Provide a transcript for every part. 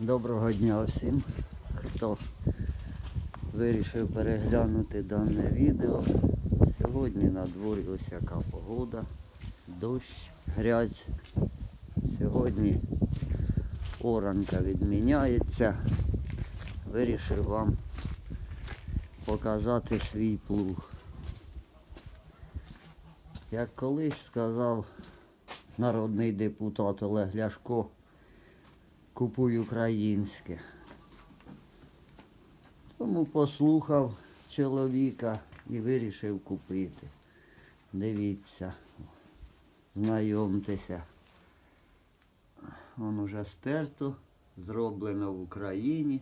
Доброго дня всім, хто вирішив переглянути дане відео. Сьогодні на дворі ось яка погода, дощ, грязь. Сьогодні оранка відміняється. Вирішив вам показати свій плуг. Як колись сказав народний депутат Олег Ляшко, купуй українське. Тому послухав чоловіка і вирішив купити. Дивіться, знайомтеся. Воно вже стерто, зроблено в Україні.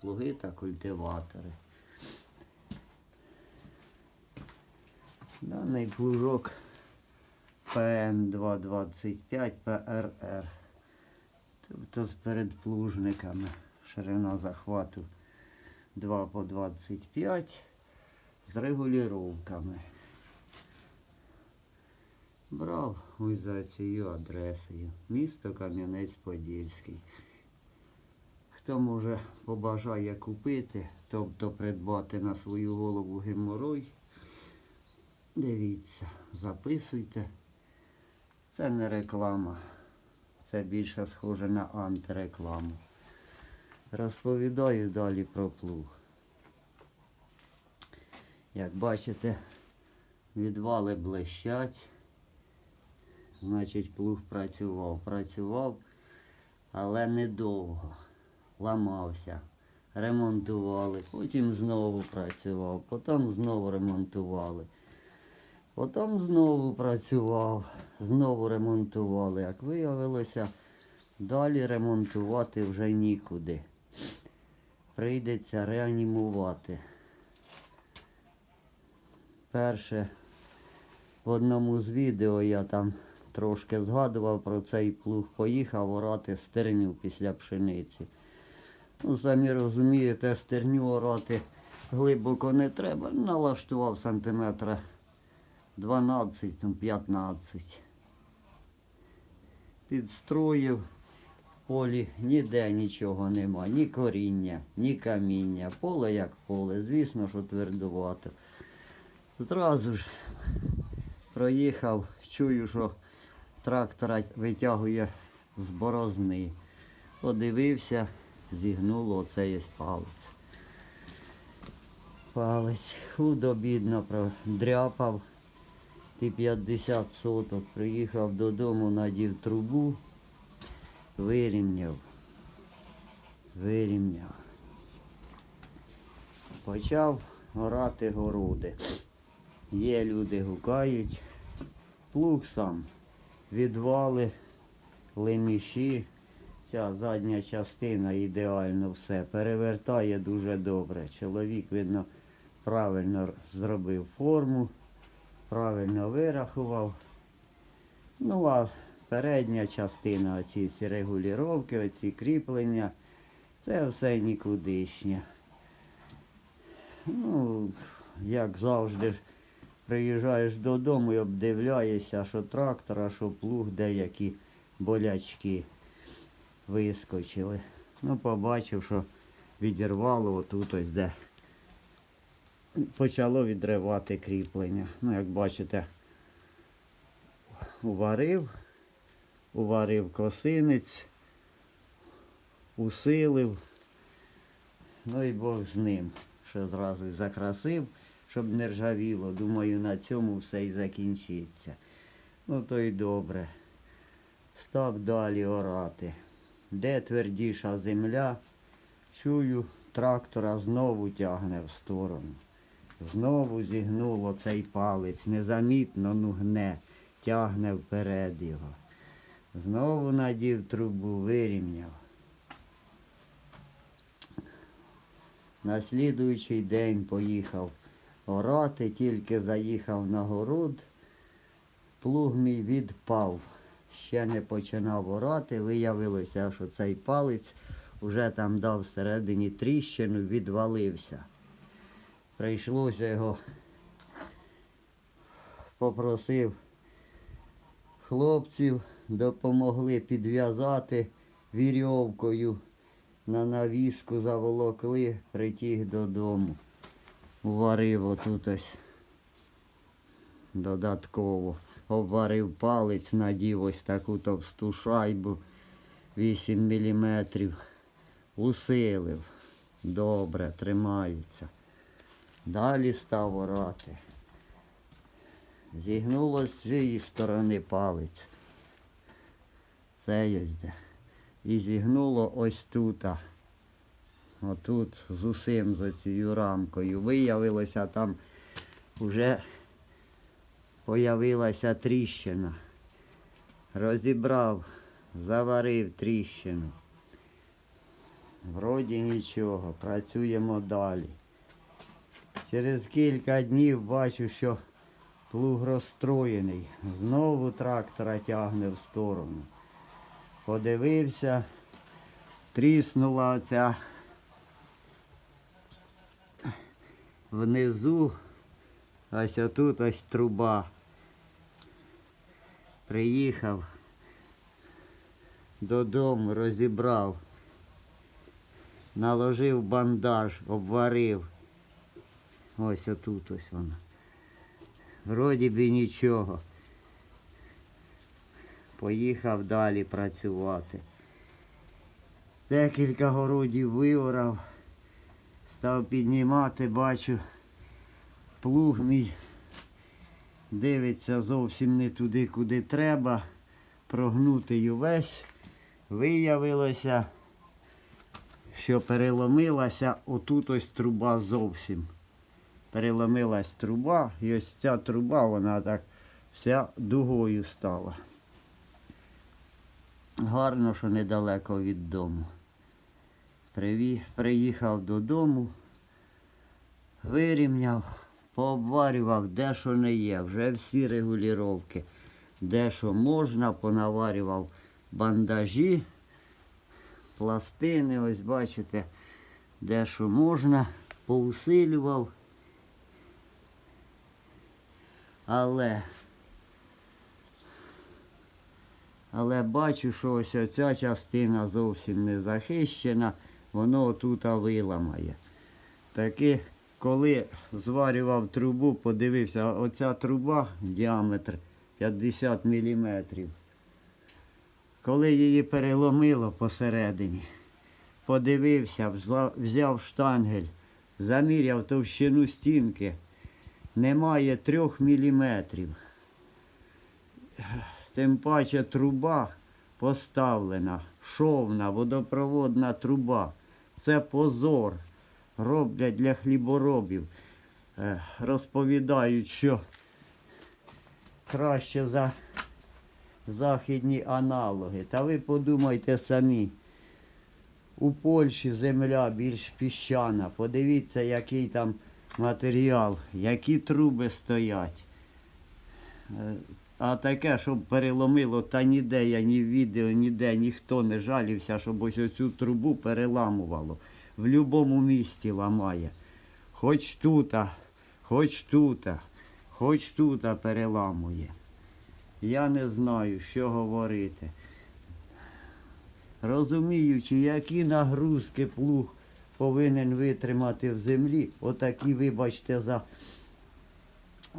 Плуги та культиватори. Даний плужок ПН225 ПРР. Тобто з передплужниками. Ширина захвату 2 по 25 з регулюваннями. Брав ось за цією адресою. Місто Кам'янець-Подільський. Хто може побажає купити, тобто придбати на свою голову геморой, дивіться, записуйте. Це не реклама. Це більше схоже на антирекламу. Розповідаю далі про плуг. Як бачите, відвали блищать. Значить, плуг працював. Працював, але недовго. Ламався. Ремонтували. Потім знову працював. Потім знову ремонтували. Потім знову працював, знову ремонтували. Як виявилося, далі ремонтувати вже нікуди. Прийдеться реанімувати. Перше, в одному з відео я там трошки згадував про цей плуг, поїхав орати стерню після пшениці. Ну, самі розумієте, стерню орати глибоко не треба. Налаштував сантиметра 12, там 15. Підстроїв полі ніде нічого нема, ні коріння, ні каміння. Поле як поле, звісно, що твердувато. Зразу ж проїхав, чую, що трактора витягує з борозни. Подивився, зігнуло оцей ось палець. Палець худо-бідно продряпав. Ти 50 соток. Приїхав додому, надів трубу, вирівняв. Вирівняв. Почав орати городи. Є люди гукають. Плуг сам. Відвали, леміші. Ця задня частина ідеально все. Перевертає дуже добре. Чоловік, видно, правильно зробив форму правильно вирахував. Ну а передня частина, оці всі регулювання, оці кріплення, це все нікудишнє. Ну, як завжди, приїжджаєш додому і обдивляєшся, що трактор, а що плуг, деякі болячки вискочили. Ну, побачив, що відірвало отут ось де почало відривати кріплення. Ну, як бачите, уварив, уварив косинець, усилив. Ну і Бог з ним, що зразу закрасив, щоб не ржавіло. Думаю, на цьому все і закінчиться. Ну то й добре. Став далі орати. Де твердіша земля, чую, трактора знову тягне в сторону. Знову зігнуло цей палець, незамітно ну гне, тягне вперед його. Знову надів трубу, вирівняв. На слідуючий день поїхав орати, тільки заїхав на город, плуг мій відпав. Ще не починав орати, виявилося, що цей палець вже там дав всередині тріщину, відвалився прийшлося його попросив хлопців, допомогли підв'язати вірьовкою на навіску заволокли, притіг додому. Уварив отут ось додатково. Обварив палець, надів ось таку товсту шайбу 8 мм. Усилив. Добре, тримається. Далі став орати. Зігнуло з цієї сторони палець. Це ось де. І зігнуло ось тут. Отут з усім за цією рамкою. Виявилося там вже появилася тріщина. Розібрав, заварив тріщину. Вроді нічого, працюємо далі. Через кілька днів бачу, що плуг розстроєний. Знову трактора тягне в сторону. Подивився, тріснула оця внизу, ось отут ось труба. Приїхав додому, розібрав, наложив бандаж, обварив. Ось отут ось вона. Вроді би нічого. Поїхав далі працювати. Декілька городів виорав, став піднімати, бачу, плуг мій дивиться зовсім не туди, куди треба. Прогнутий увесь. Виявилося, що переломилася отут ось труба зовсім. Переломилась труба, і ось ця труба, вона так вся дугою стала. Гарно, що недалеко від дому. Приїхав додому, вирівняв, пообварював, де що не є, вже всі регулювання. Де що можна, понаварював бандажі, пластини, ось бачите, де що можна, поусилював. Але Але бачу, що ось оця частина зовсім не захищена, воно тут виламає. Таки, коли зварював трубу, подивився, оця труба діаметр 50 мм. Коли її переломило посередині, подивився, взяв штангель, заміряв товщину стінки, немає трьох міліметрів. Тим паче труба поставлена, шовна, водопроводна труба. Це позор. Роблять для хліборобів. Е, Розповідають, що краще за західні аналоги. Та ви подумайте самі. У Польщі земля більш піщана. Подивіться, який там матеріал, які труби стоять. Е, А таке, щоб переломило, та ніде я ні в відео, ніде ніхто не жалівся, щоб ось оцю трубу переламувало. В будь-якому місті ламає. Хоч тут, хоч тут, хоч тут переламує. Я не знаю, що говорити. Розуміючи, які нагрузки плуг повинен витримати в землі, отакі, вибачте, за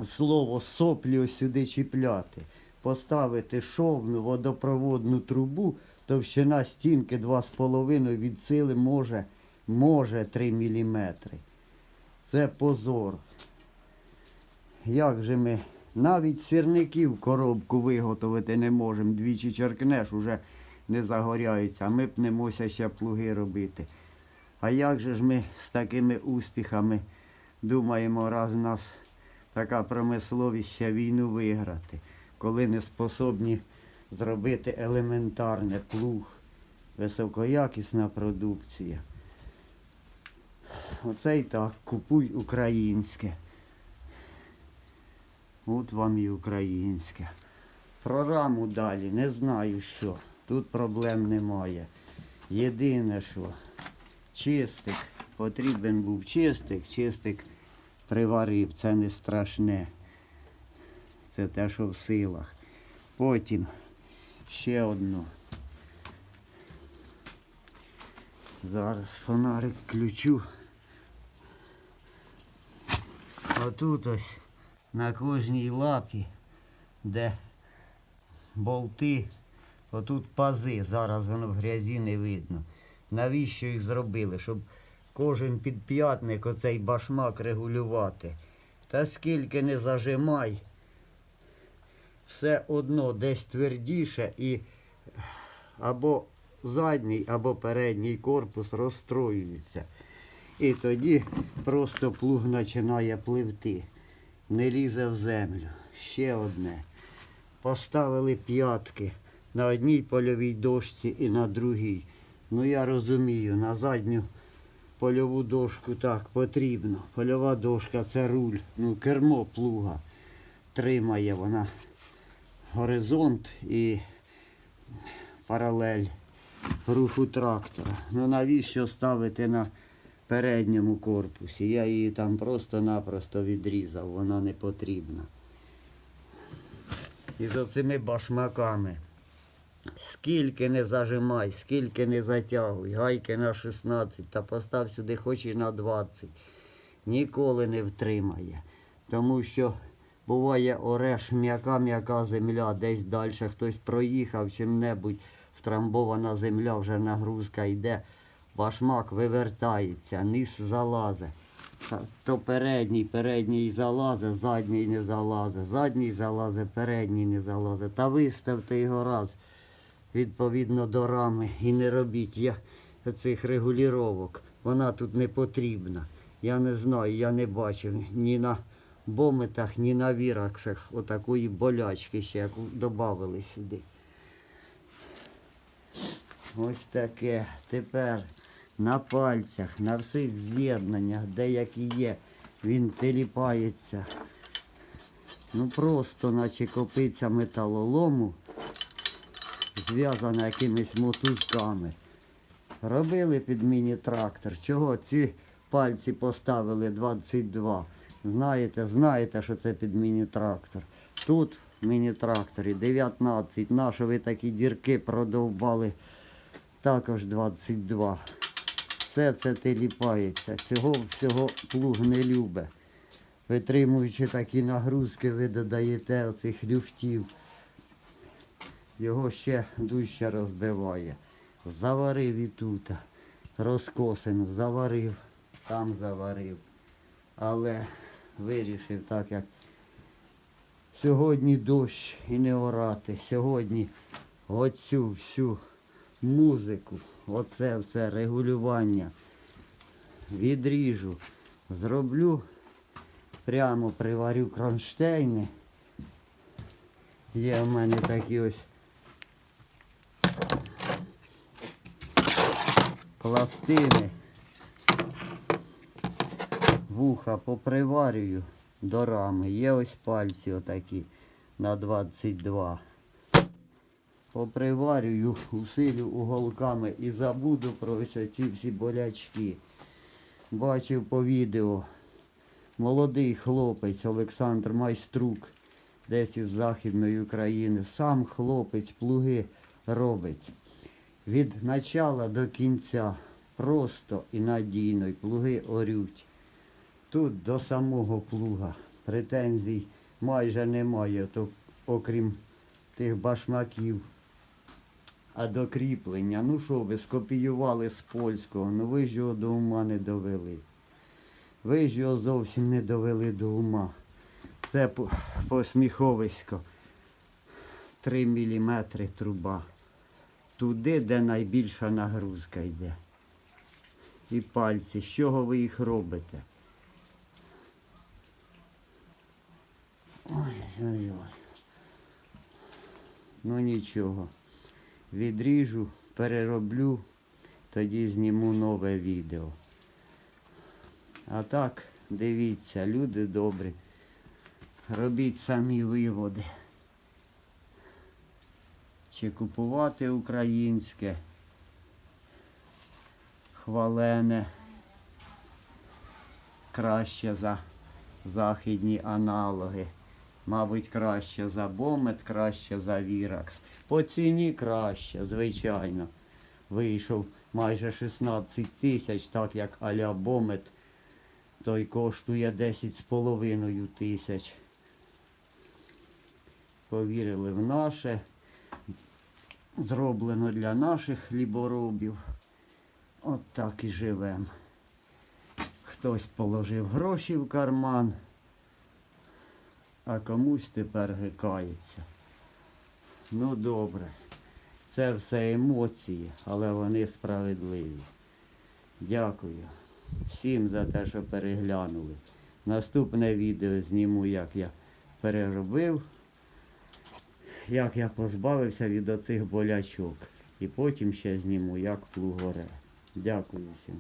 слово соплі сюди чіпляти, поставити шовну водопроводну трубу, товщина стінки 2,5 від сили може, може 3 мм. Це позор. Як же ми навіть сірників коробку виготовити не можемо. Двічі черкнеш, уже не загоряється, а ми пнемося ще плуги робити. А як же ж ми з такими успіхами думаємо, раз у нас така промисловість ще війну виграти, коли не способні зробити елементарне плуг, високоякісна продукція. Оце і так, купуй українське. От вам і українське. Про раму далі не знаю що. Тут проблем немає. Єдине що, чистик, потрібен був чистик, чистик приварив, це не страшне. Це те, що в силах. Потім ще одну. Зараз фонарик включу. Отут ось на кожній лапі, де болти, отут пази, зараз воно в грязі не видно. Навіщо їх зробили? Щоб кожен підп'ятник оцей башмак регулювати. Та скільки не зажимай, все одно десь твердіше і або задній, або передній корпус розстроюється. І тоді просто плуг починає пливти. Не лізе в землю. Ще одне. Поставили п'ятки на одній польовій дошці і на другій. Ну я розумію, на задню польову дошку так потрібно. Польова дошка це руль, ну кермо плуга. Тримає вона горизонт і паралель руху трактора. Ну навіщо ставити на передньому корпусі? Я її там просто-напросто відрізав, вона не потрібна. І за цими башмаками. Скільки не зажимай, скільки не затягуй, гайки на 16 та постав сюди хоч і на 20. Ніколи не втримає. Тому що буває ореш м'яка-м'яка земля, десь далі хтось проїхав чим-небудь, втрамбована земля, вже нагрузка йде, башмак вивертається, низ залазе. То передній, передній залазе, задній не залазе, задній залазе, передній не залазе. Та виставте його раз відповідно до рами і не робіть цих регулювання. Вона тут не потрібна. Я не знаю, я не бачив ні на бометах, ні на віраксах отакої болячки ще, яку додали сюди. Ось таке. Тепер на пальцях, на всіх з'єднаннях, де які є, він теліпається. Ну просто наче копиця металолому зв'язана якимись мотузками. Робили під міні-трактор. Чого ці пальці поставили 22? Знаєте, знаєте, що це під міні-трактор. Тут в міні-тракторі 19. Нащо ви такі дірки продовбали? Також 22. Все це теліпається. Цього всього плуг не любить. Витримуючи такі нагрузки, ви додаєте оцих люфтів його ще дужче розбиває. Заварив і тут, розкосину, заварив, там заварив. Але вирішив так, як сьогодні дощ і не орати. Сьогодні оцю всю музику, оце все регулювання відріжу, зроблю, прямо приварю кронштейни. Є в мене такі ось пластини. Вуха поприварюю до рами. Є ось пальці отакі на 22. Поприварюю, усилю уголками і забуду про ось ці всі болячки. Бачив по відео молодий хлопець Олександр Майструк, десь із Західної України. Сам хлопець плуги робить. Від начала до кінця просто і надійно, і плуги орють. Тут до самого плуга претензій майже немає, то, окрім тих башмаків. А до кріплення, ну що ви, скопіювали з польського, ну ви ж його до ума не довели. Ви ж його зовсім не довели до ума. Це посміховисько. 3 мм труба. Туди, де найбільша нагрузка йде. І пальці, з чого ви їх робите? Ой-ой-ой. Ну нічого. Відріжу, перероблю, тоді зніму нове відео. А так, дивіться, люди добрі. Робіть самі виводи. Чи купувати українське, хвалене, краще за західні аналоги. Мабуть, краще за Бомет, краще за Віракс. По ціні краще, звичайно. Вийшов майже 16 тисяч, так як аля бомет, той коштує 10,5 тисяч. Повірили в наше, зроблено для наших хліборобів. От так і живемо. Хтось положив гроші в карман, а комусь тепер гикається. Ну добре. Це все емоції, але вони справедливі. Дякую всім за те, що переглянули. Наступне відео зніму, як я переробив, як я позбавився від оцих болячок. І потім ще зніму, як плугоре. Дякую всім.